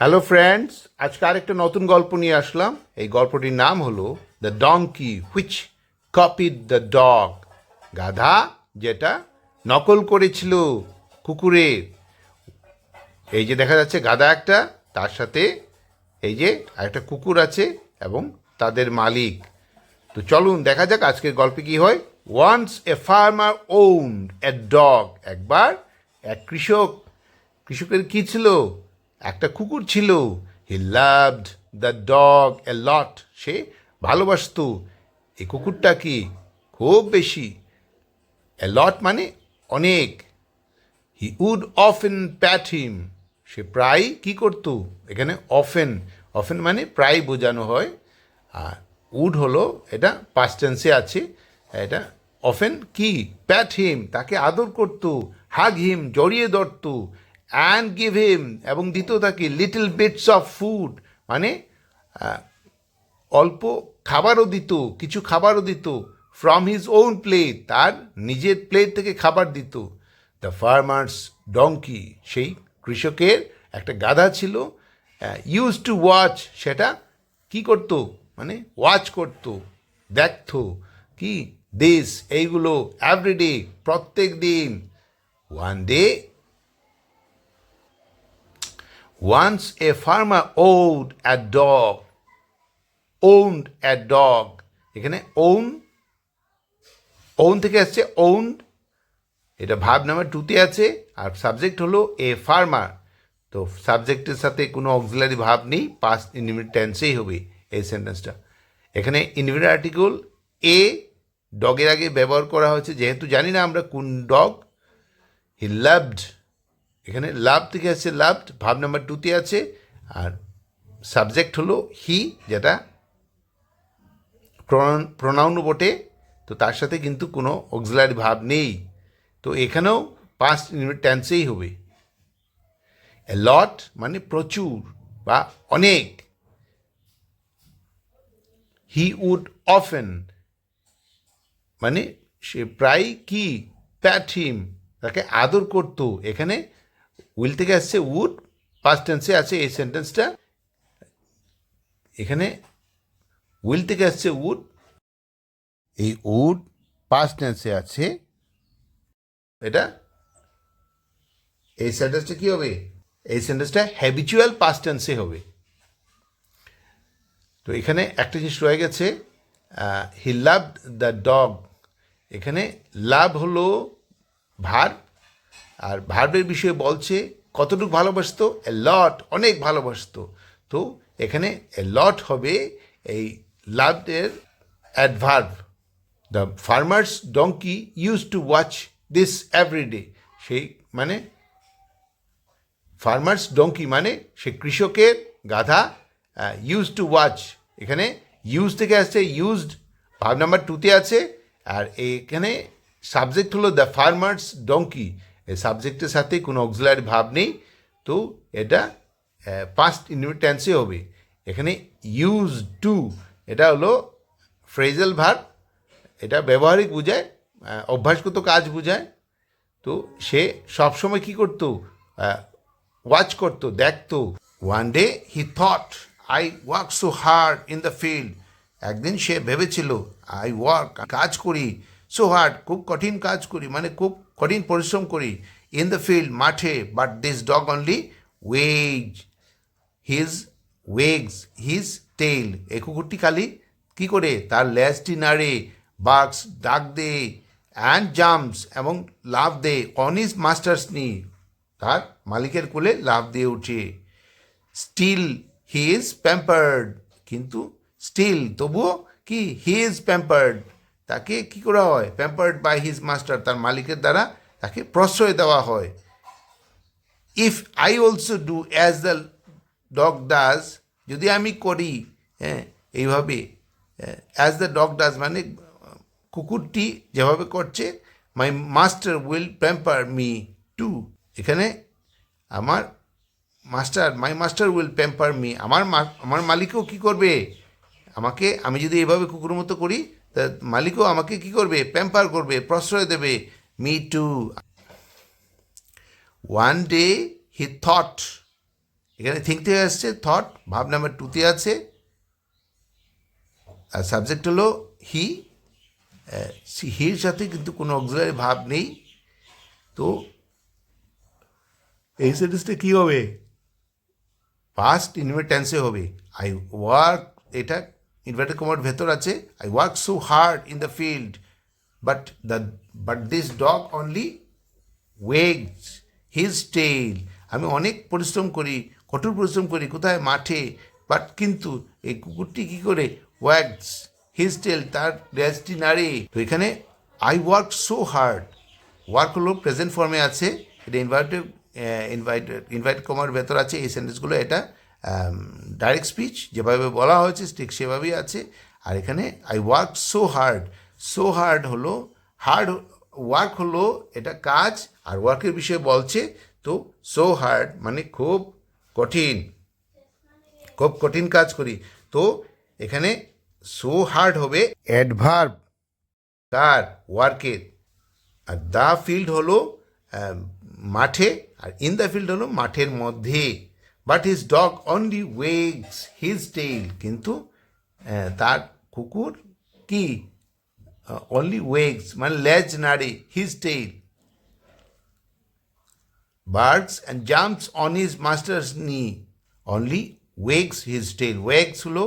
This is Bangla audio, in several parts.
হ্যালো ফ্রেন্ডস আজকে আরেকটা নতুন গল্প নিয়ে আসলাম। এই গল্পটির নাম হলো the donkey which copied the dog গাধা যেটা নকল করেছিল কুকুরের এই যে দেখা যাচ্ছে, গাধা একটা, তার সাথে এই যে একটা কুকুর আছে এবং তাদের মালিক। তো চলুন, দেখা যাক আজকের গল্পে কি হয়। Once a farmer own a dog একবার এক কৃষক। কৃষকের কী ছিল? একটা কুকুর ছিল। He loved the dog a lot সে ভালোবাসতো। এই কুকুরটা কি খুব বেশি? এ লট মানে অনেক। হি উড অফেন প্যাট হিম সে প্রায় কি করতো? এখানে অফেন অফেন মানে প্রায় বোঝানো হয়। আর উড হলো, এটা পাস্ট টেন্সে আছে। এটা অফেন কি? প্যাট হিম তাকে আদর করতো। হাগ হিম জড়িয়ে ধরতো। অ্যান্ড গিভ হিম এবং দিত তাকে লিটল বিটস অফ ফুড মানে অল্প খাবারও দিত, কিছু খাবারও দিত ফ্রম হিজ ওন প্লেট তার নিজের প্লেট থেকে খাবার দিত। দ্য ফার্মার্স ডঙ্কি সেই কৃষকের একটা গাধা ছিল ইউজ টু ওয়াচ সেটা কি করত মানে ওয়াচ করত, দেখতো, কি দেশ এইগুলো এভরিডে প্রত্যেক দিন one day once a farmer owed a dog owned a dog এখানে ওন ওন থেকে আসছে ওন্ড এটা ভাব নাম্বার টুতে আছে, আর সাবজেক্ট হলো এ ফার্মার তো সাবজেক্টের সাথে কোনো অক্সিলারি ভাব নেই পাস ইনডিমিট টেন্সেই হবে এই সেন্টেন্সটা এখানে ইনডিমিট আর্টিকেল এ ডগের আগে ব্যবহার করা হয়েছে, যেহেতু জানি না আমরা কোন ডগ হি লাভড এখানে লাভ থেকে আসছে লাভড ভাব নাম্বার টুতে আছে, আর সাবজেক্ট হলো হি যেটা প্রোনাউন বটে, তো তার সাথে কিন্তু কোনো অক্সিলারি ভাব নেই। তো এখানেও পাঁচ টেন্সেই হবে। লট মানে প্রচুর বা অনেক। হি উড অফেন মানে সে প্রায় কি? প্যাট হিম তাকে আদর করতো। এখানে উইল থেকে আসছে উড পাস্ট টেন্সে আছে এই সেন্টেন্সটা এখানে উইল থেকে আসছে উড, এই উড পাস্ট টেন্সে আছে। এটা এই সেন্টেন্সটা কি হবে? এই সেন্টেন্সটা হ্যাবিচুয়াল পাস্ট টেন্সে হবে। তো এখানে একটা জিনিস রয়ে গেছে হি লাভ দ্য ডগ এখানে লাভ হলো ভার আর ভার্বের বিষয়ে বলছে, কতটুকু ভালোবাসতো? এ লট অনেক ভালোবাসতো। তো এখানে এ লট হবে এই লাভের adverb the farmer's donkey used to watch this everyday সেই মানে ফার্মার্স ডঙ্কি মানে সে কৃষকের গাধা ইউজ টু ওয়াচ এখানে ইউজ থেকে আসছে ইউজড ভাব নাম্বার টুতে আছে। আর এখানে সাবজেক্ট হলো দ্য ফার্মার্স ডঙ্কি সাবজেক্টের সাথে কোনো অক্সিলারি ভাব নেই। তো এটা পাস্ট টেন্সে হবে। এখানে ইউজ টু এটা হলো ফ্রেজাল ভার্ব এটা ব্যবহারিক বোঝায় অভ্যাসগত কাজ বোঝায়। তো সে সবসময় কি করতো? ওয়াচ করতো, দেখতো। One day he thought I work so hard in the field একদিন সে ভেবেছিল আই ওয়ার্ক কাজ করি সো হার্ড খুব কঠিন কাজ করি। মানে খুব কঠিন পরিশ্রম করি ইন দ্য ফিল্ড মাঠে but this dog only wags his wags his tail এই কুকুরটি খালি কি করে? তার ল্যাজটি নাড়ে বাক্স ডাক দে অ্যান্ড জাম্পস এবং love they on is masters knee তার মালিকের কোলে লাভ দিয়ে উঠে। স্টিল হি ইজ প্যাম্পার্ড কিন্তু স্টিল তবুও কি? হি ইজ প্যাম্পার্ড তাকে কি করা হয়? প্যাম্পার্ড বাই হিজ মাস্টার তার মালিকের দ্বারা তাকে প্রশ্রয় দেওয়া হয়। If I also do as the dog does যদি আমি করি হ্যাঁ এইভাবে অ্যাজ দ্য ডগ ডাজ মানে কুকুরটি যেভাবে করছে my master will pamper me too এখানে আমার master my master will pamper me আমার আমার মালিকও কি করবে? আমাকে, আমি যদি এভাবে কুকুরের মতো করি তা মালিকও আমাকে কি করবে? প্যাম্পার করবে, প্রশ্রয় দেবে। Me too one day he thought এখানে থিঙ্ক থেকে আসছে থট ভাব নাম্বার টুতে আছে। আর সাবজেক্ট হলো হি হির সাথে কিন্তু কোনো অক্সিলারি ভাব নেই। তো এই সেন্টেন্সটা কী হবে? ফার্স্ট ইনভার্ট টেন্সে হবে। আই ওয়ার্ক এটা ইনভার্টেড কমার ভেতর আছে I work so hard in the field but the but this dog only wags his tail আমি অনেক পরিশ্রম করি, কঠোর পরিশ্রম করি, কোথায়? মাঠে। বাট কিন্তু এই কুকুরটি কী করে? ওয়াগস হিজ টেল তার রেসটি নাড়ে। তো এখানে I work so hard work হলো প্রেজেন্ট ফর্মে আছে, এটা ইনভাইটেড ইনভাইটেড ইনভাইট কমার ভেতর আছে, এই সেন্টেন্সগুলো এটা ডাইরেক্ট স্পিচ যেভাবে বলা হয়েছে, ঠিক সেভাবেই আছে। আর এখানে I work so hard so hard হলো হার্ড ওয়ার্ক হলো এটা কাজ, আর ওয়ার্কের বিষয়ে বলছে, তো সো হার্ড মানে খুব কঠিন। খুব কঠিন কাজ করি। তো এখানে সো হার্ড হবে অ্যাডভার্ব কার ওয়ার্কের আর দ্য ফিল্ড হলো মাঠে, আর ইন দ্য ফিল্ড হলো মাঠের মধ্যে। But his dog only wags his tail কিন্তু তার কুকুর কি? অনলি ওয়েগস মানে লেজ নাড়ে his tail birds and jumps on his master's knee only wags his tail wags হলো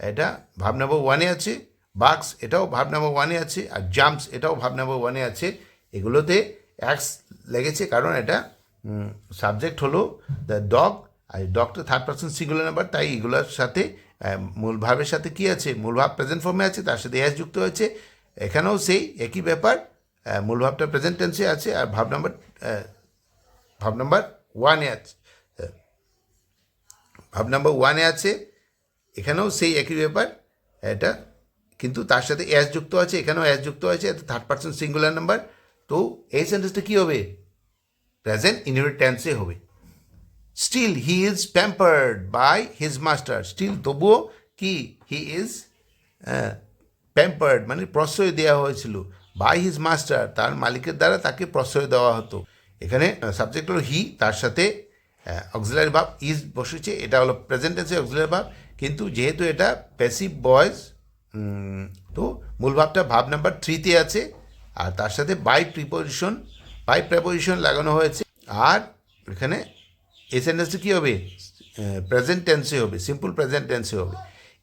এটা ভাব নাম্বার ওয়ানে আছে বাক্স এটাও ভাব নাম্বার ওয়ানে আছে, আর জাম্পস এটাও ভাব নাম্বার ওয়ানে আছে। এগুলোতে অ্যাক্স লেগেছে কারণ এটা সাবজেক্ট হলো the dog R doctor third person singular number তাই এগুলোর সাথে মূল ভাবের সাথে কি আছে? মূল ভাব প্রেজেন্ট ফর্মে আছে, তার সাথে এস যুক্ত হয়েছে। এখানেও সেই একই ব্যাপার মূল ভাবটা প্রেজেন্ট টেন্সে আছে আর ভাব নাম্বার ভাব নাম্বার ওয়ানে আছে। ভাব নাম্বার ওয়ানে আছে, এখানেও সেই একই ব্যাপার, এটা কিন্তু তার সাথে এস যুক্ত আছে, এখানেও এস যুক্ত আছে এটা থার্ড পার্সন সিঙ্গুলার নাম্বার তো এই সেন্টেন্সটা কী হবে? প্রেজেন্ট ইনভার্ট টেন্সে হবে। Still he is pampered by his master still তবুও কি? হি ইজ প্যাম্পার্ড মানে প্রশ্রয় দেওয়া হয়েছিল বাই হিজ মাস্টার তার মালিকের দ্বারা তাকে প্রশ্রয় দেওয়া হতো। এখানে সাবজেক্ট হলো হি তার সাথে অক্সিলারি ভাব ইজ বসেছে। এটা হলো প্রেজেন্ট টেন্সে অক্সিলারি ভাব। কিন্তু যেহেতু এটা প্যাসিভ বয়েজ তো মূল ভাবটা ভাব নাম্বার থ্রিতে আছে। আর তার সাথে বাই প্রিপোজিশন বাই প্রেপোজিশন লাগানো হয়েছে। আর এখানে এই সেন্টেন্সটা কী হবে? প্রেজেন্ট টেন্সে হবে সিম্পল প্রেজেন্ট টেন্সে হবে.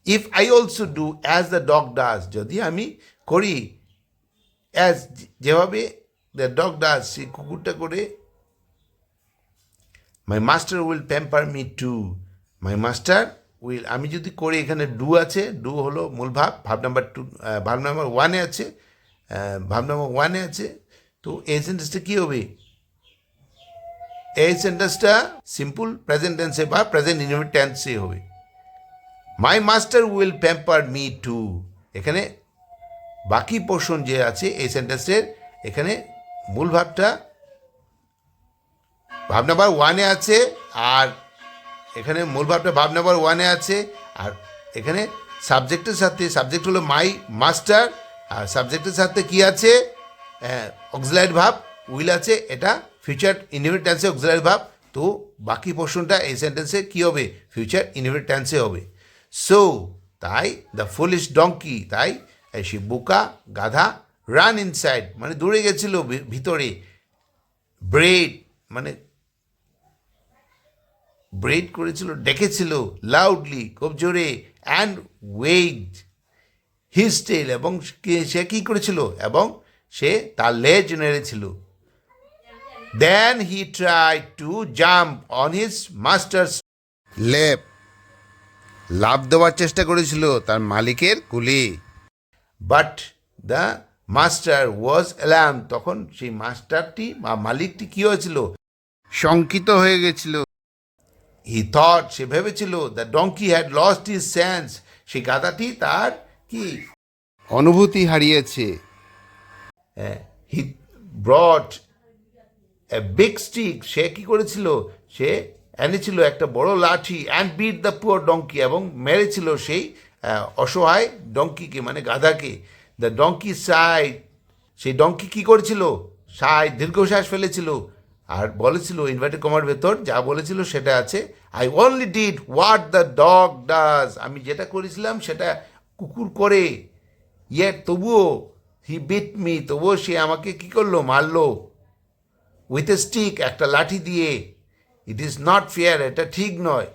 If I also do as the dog does যদি আমি করি অ্যাজ যেভাবে দ্য ডগ ডাজ সেই কুকুরটা করে my master will pamper me too my master will আমি যদি করি এখানে ডু আছে ডু হলো মূল ভাব ভাব নাম্বার টু ভাব নাম্বার ওয়ানে আছে ভাব নাম্বার ওয়ানে আছে, তো এই সেন্টেন্সটা কী হবে? এই সেন্টেন্সটা সিম্পল প্রেজেন্ট টেন্সে বা প্রেজেন্ট ইনভিট টেন্সে হবে। My master will pamper me too এখানে বাকি পোর্শন যে আছে, এই সেন্টেন্সের এখানে মূল ভাবটা ভাব নাম্বার ওয়ানে আছে আর এখানে মূল ভাবটা ভাব নাম্বার ওয়ানে আছে আর এখানে সাবজেক্টের সাথে সাবজেক্ট হলো মাই মাস্টার আর সাবজেক্টের সাথে কি আছে? অক্সিলাইড ভাব উইল আছে, এটা ফিউচার ইনহিবিট টেন্সে অক্সিলাইড ভাব, তো বাকি পোর্শনটা এই সেন্টেন্সে কী হবে? ফিউচার ইনহিবিট টেন্সে হবে। সো তাই দ্য ফুলিশ ডঙ্কি তাই সে বোকা, গাধা রান ইনসাইড মানে দৌড়ে গেছিল ভিতরে। ব্রেড মানে ব্রেড করেছিল, ডেকেছিল লাউডলি খুব জোরে অ্যান্ড ওয়েড হিজ টেল এবং সে কী করেছিল? এবং সে তার লেজ নেড়েছিল। Then he try to jump on his master's lap লাভ দেওয়ার চেষ্টা করেছিল তার মালিকের কুলি। But the master was alarm তখন সেই মাস্টারটি বা মালিকটি কী হয়েছিল? শঙ্কিত হয়ে গেছিল। হি থট সে ভেবেছিল the donkey had lost is sense সেই গাধাটি তার কি? অনুভূতি হারিয়েছে। হি ব্রড বিগ স্টিক সে কি করেছিল? সে এনেছিল একটা বড় লাঠি and beat the poor donkey এবং মেরেছিল সেই অসহায় ডঙ্কিকে মানে গাধাকে। দ্য ডঙ্কি সাইড সেই ডঙ্কি কি করেছিল? সাই দীর্ঘশ্বাস ফেলেছিল। আর বলেছিল ইনভার্টেড কমার ভেতর যা বলেছিল সেটা আছে I only did what the dog does আমি যেটা করেছিলাম সেটা কুকুর করে। ইয়েট তবুও হি বিট মি তবুও সে আমাকে কি করল? মারলো। উইথ এ স্টিক একটা লাঠি দিয়ে। ইট ইজ নট ফেয়ার এটা ঠিক নয়।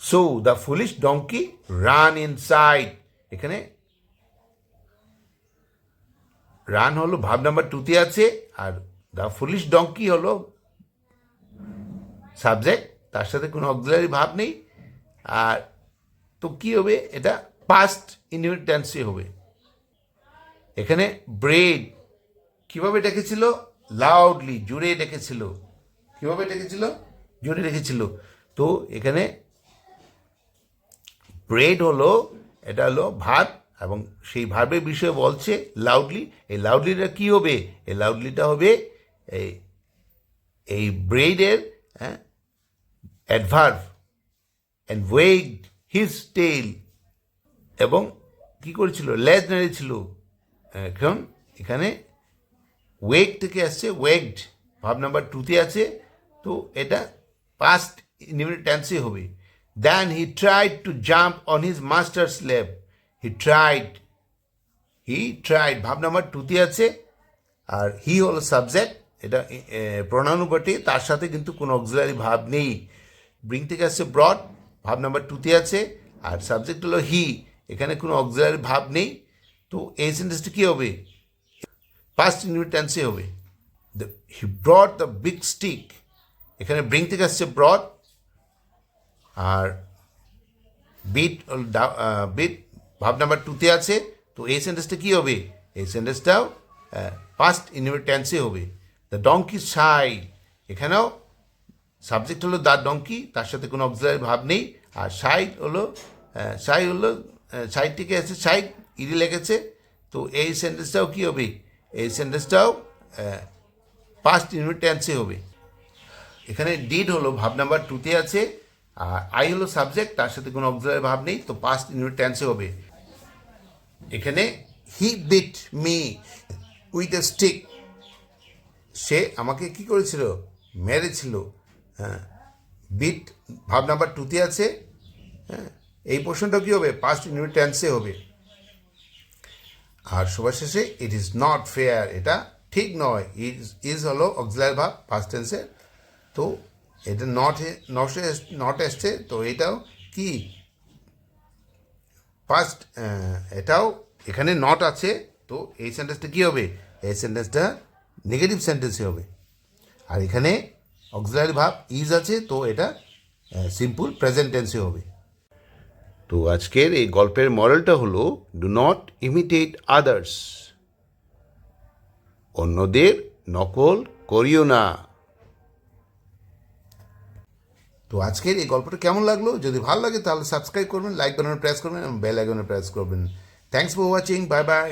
So the foolish donkey ran inside এখানে রান হলো, ভাব নাম্বার টুতে আছে, আর দ্য ফুলিশ ডঙ্কি হলো সাবজেক্ট তার সাথে কোনো অক্সিলারি ভাব নেই। আর তো কি হবে? এটা পাস্ট ইনভিটেন্সি হবে। এখানে ব্রেড কীভাবে ডেকেছিল? লাউডলি জোরে ডেকেছিল। কীভাবে ডেকেছিল? জোরে ডেকেছিল। তো এখানে ব্রেড হলো, এটা হলো ভাত, এবং সেই ভাবের বিষয়ে বলছে লাউডলি এই লাউডলিটা কি হবে? এই লাউডলিটা হবে এই এই ব্রেডের হ্যাঁ adverb and wagged his tail এবং কি করেছিল? লেজ নেড়েছিল এখন এখানে ওয়েগ থেকে আসছে ওয়েগড ভাব নাম্বার টুতে আছে, তো এটা পাস্ট ইনিমিট টেন্সে হবে। Then he tried to jump on his master slab he tried he tried ভাব নাম্বার টুতে আছে, আর হি হলো সাবজেক্ট এটা প্রণানুপাটি তার সাথে কিন্তু কোনো অক্সিলারি ভাব নেই। ব্রিং থেকে আসছে ব্রড ভাব নাম্বার টুতে আছে, আর সাবজেক্ট হলো হি এখানে কোনো অক্সিলারি ভাব নেই। তো এই সেন্টেন্সটা কী হবে? পাস্ট ইউনিট টেন্সে হবে he brought the big stick এখানে ব্রিং থেকে আসছে ব্রড আর বিট বিট ভাব নাম্বার টুতে আছে। তো এই সেন্টেন্সটা কী হবে? এই সেন্টেন্সটাও পাস্ট টেন্সে হবে। দ্য ডঙ্কি সাইড এখানেও সাবজেক্ট হলো দ্য ডঙ্কি তার সাথে কোনো অক্সিলারি ভাব নেই। আর সাইড হলো সাই হলো সাইড থেকে আছে সাইড ইডি লেগেছে। তো এই সেন্টেন্সটাও কী হবে? এই সেন্টেন্সটাও পাস্ট ইউনিট টেন্সে হবে। এখানে ডিড হলো, ভাব নাম্বার টুতে আছে, আর আই হলো সাবজেক্ট তার সাথে কোনো অক্সিলারি ভাব নেই, তো পাস্ট ইউনিট টেন্সে হবে। এখানে he beat me with a stick সে আমাকে কি করেছিল? মেরেছিল। হ্যাঁ বিট ভাব নাম্বার টুতে আছে হ্যাঁ এই পোর্শনটা কী হবে? পাস্ট ইউনিট টেন্সে হবে। আর সবার শেষে ইট ইজ নট ফেয়ার এটা ঠিক নয়। ইজ ইজ হলো অক্সিলারি ভাব ফার্স্ট টেন্সে তো এটা নট নটে নট এসছে তো এটাও কি? ফার্স্ট এটাও এখানে নট আছে। তো এই সেন্টেন্সটা কী হবে? এই সেন্টেন্সটা নেগেটিভ সেন্টেন্সে হবে। আর এখানে অক্সিলারি ভাব ইজ আছে। তো এটা সিম্পল প্রেজেন্ট টেন্সে হবে। তো আজকের এই গল্পের মরালটা হলো ডু নট ইমিটেট আদার্স অন্যদের নকল করিও না। তো আজকের এই গল্পটা কেমন লাগল? যদি ভালো লাগে তাহলে সাবস্ক্রাইব করবেন লাইক বানানোর প্রেস করবেন, এবং বেল আইকনে প্রেস করবেন। Thanks for watching bye bye